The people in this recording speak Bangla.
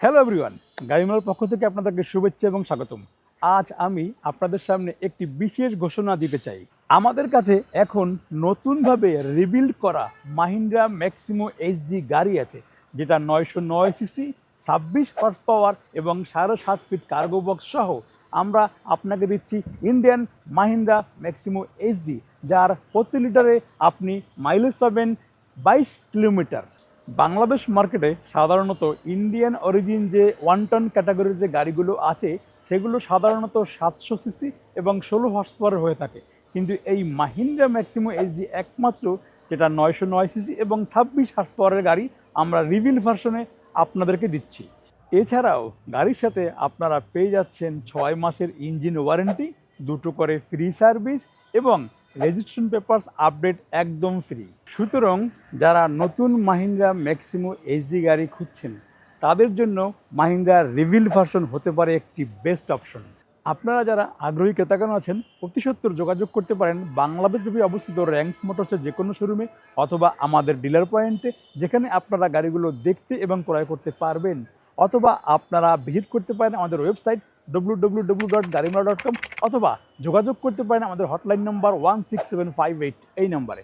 হ্যালো এভরিওয়ান গাড়িমালার পক্ষ থেকে আপনাদেরকে শুভেচ্ছা এবং স্বাগতম। আজ আমি আপনাদের সামনে একটি বিশেষ ঘোষণা দিতে চাই। আমাদের কাছে এখন নতুনভাবে রিবিল্ড করা মাহিন্দ্রা ম্যাক্সিমো এইচডি গাড়ি আছে, যেটা নয়শো নয় সিসি ছাব্বিশ হর্স পাওয়ার এবং সাড়ে সাত ফিট কার্গো বক্স সহ আমরা আপনাকে দিচ্ছি ইন্ডিয়ান মাহিন্দ্রা ম্যাক্সিমো এইচডি যার প্রতি লিটারে আপনি মাইলেজ পাবেন বাইশ কিলোমিটার। বাংলাদেশ মার্কেটে সাধারণত ইন্ডিয়ান অরিজিন যে ওয়ান টন ক্যাটাগরির যে গাড়িগুলো আছে, সেগুলো সাধারণত সাতশো সিসি এবং ষোলো হর্স হয়ে থাকে। কিন্তু এই মাহিন্দ্রা ম্যাক্সিমো এইচডি একমাত্র, যেটা নয়শো নয় সিসি এবং ছাব্বিশ হর্স গাড়ি আমরা রিভিল ভার্সনে আপনাদেরকে দিচ্ছি। এছাড়াও গাড়ির সাথে আপনারা পেয়ে যাচ্ছেন ছয় মাসের ইঞ্জিন ওয়ারেন্টি দুটো করে ফ্রি সার্ভিস এবং রেজিস্ট্রেশন পেপারস আপডেট একদম ফ্রি সুতরাং যারা নতুন মাহিন্দ্রা ম্যাক্সিমো এইচডি গাড়ি খুঁজছেন, তাদের জন্য মাহিন্দ্রা রিভিল ভার্সন হতে পারে একটি বেস্ট অপশন আপনারা যারা আগ্রহী ক্রেতাগণ আছেন, অতি সত্তর যোগাযোগ করতে পারেন বাংলাদেশব্যাপী অবস্থিত র্যাঙ্কস মোটরসের যে কোনো শোরুমে অথবা আমাদের ডিলার পয়েন্টে যেখানে আপনারা গাড়িগুলো দেখতে এবং ক্রয় করতে পারবেন। অথবা আপনারা ভিজিট করতে পারেন আমাদের ওয়েবসাইট ডব্লু অথবা যোগাযোগ করতে পারেন আমাদের hotline number one six seven five eight এই নম্বরে